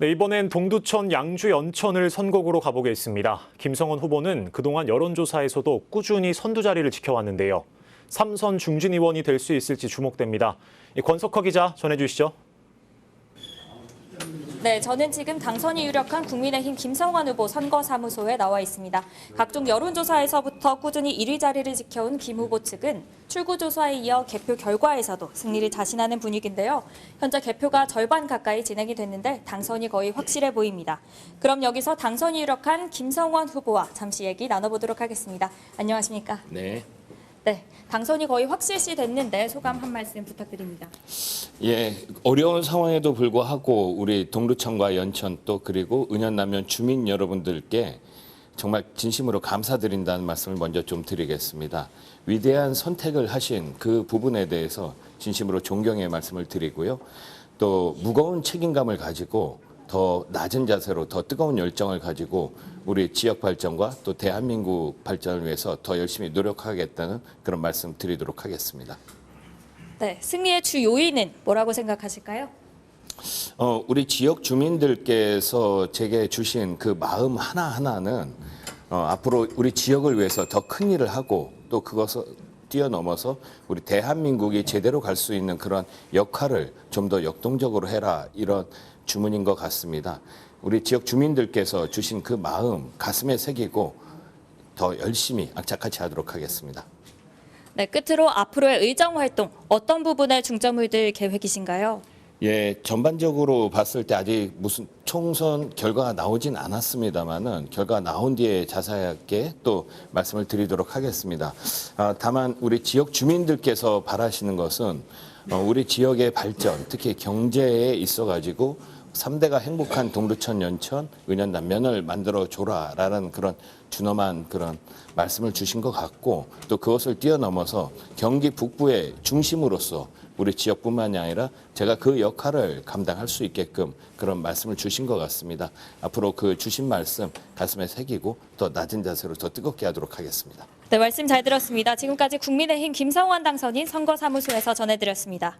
네, 이번엔 동두천, 양주, 연천을 선곡으로 가보겠습니다. 김성원 후보는 그동안 여론조사에서도 꾸준히 선두 자리를 지켜왔는데요. 삼선 중진 의원이 될 수 있을지 주목됩니다. 이 권석화 기자 전해주시죠. 네, 저는 지금 당선이 유력한 국민의힘 김성환 후보 선거사무소에 나와 있습니다. 각종 여론조사에서부터 꾸준히 1위 자리를 지켜온 김 후보 측은 출구조사에 이어 개표 결과에서도 승리를 자신하는 분위기인데요. 현재 개표가 절반 가까이 진행이 됐는데 당선이 거의 확실해 보입니다. 그럼 여기서 당선이 유력한 김성환 후보와 잠시 얘기 나눠보도록 하겠습니다. 안녕하십니까? 네. 네, 당선이 거의 확실시 됐는데 소감 한 말씀 부탁드립니다. 예, 어려운 상황에도 불구하고 우리 동두천과 연천 또 그리고 은연남면 주민 여러분들께 정말 진심으로 감사드린다는 말씀을 먼저 좀 드리겠습니다. 위대한 선택을 하신 그 부분에 대해서 진심으로 존경의 말씀을 드리고요. 또 무거운 책임감을 가지고 더 낮은 자세로 더 뜨거운 열정을 가지고 우리 지역 발전과 또 대한민국 발전을 위해서 더 열심히 노력하겠다는 그런 말씀 드리도록 하겠습니다. 네, 승리의 주 요인은 뭐라고 생각하실까요? 어, 우리 지역 주민들께서 제게 주신 그 마음 하나하나는 어, 앞으로 우리 지역을 위해서 더 큰 일을 하고 또 그것을 뛰어넘어서 우리 대한민국이 제대로 갈 수 있는 그런 역할을 좀 더 역동적으로 해라 이런 주문인 것 같습니다. 우리 지역 주민들께서 주신 그 마음 가슴에 새기고 더 열심히 악착같이 하도록 하겠습니다. 네, 끝으로 앞으로의 의정 활동 어떤 부분에 중점을 둘 계획이신가요? 예, 전반적으로 봤을 때 아직 무슨 총선 결과가 나오진 않았습니다만은 결과 나온 뒤에 자세하게 또 말씀을 드리도록 하겠습니다. 아, 다만 우리 지역 주민들께서 바라시는 것은 어, 우리 지역의 발전, 특히 경제에 있어 가지고 삼대가 행복한 동두천, 연천, 은연 남면을 만들어 줘라라는 그런 준엄한 그런 말씀을 주신 것 같고 또 그것을 뛰어넘어서 경기 북부의 중심으로서 우리 지역뿐만이 아니라 제가 그 역할을 감당할 수 있게끔 그런 말씀을 주신 것 같습니다. 앞으로 그 주신 말씀 가슴에 새기고 더 낮은 자세로 더 뜨겁게 하도록 하겠습니다. 네, 말씀 잘 들었습니다. 지금까지 국민의힘 김성환 당선인 선거사무소에서 전해드렸습니다.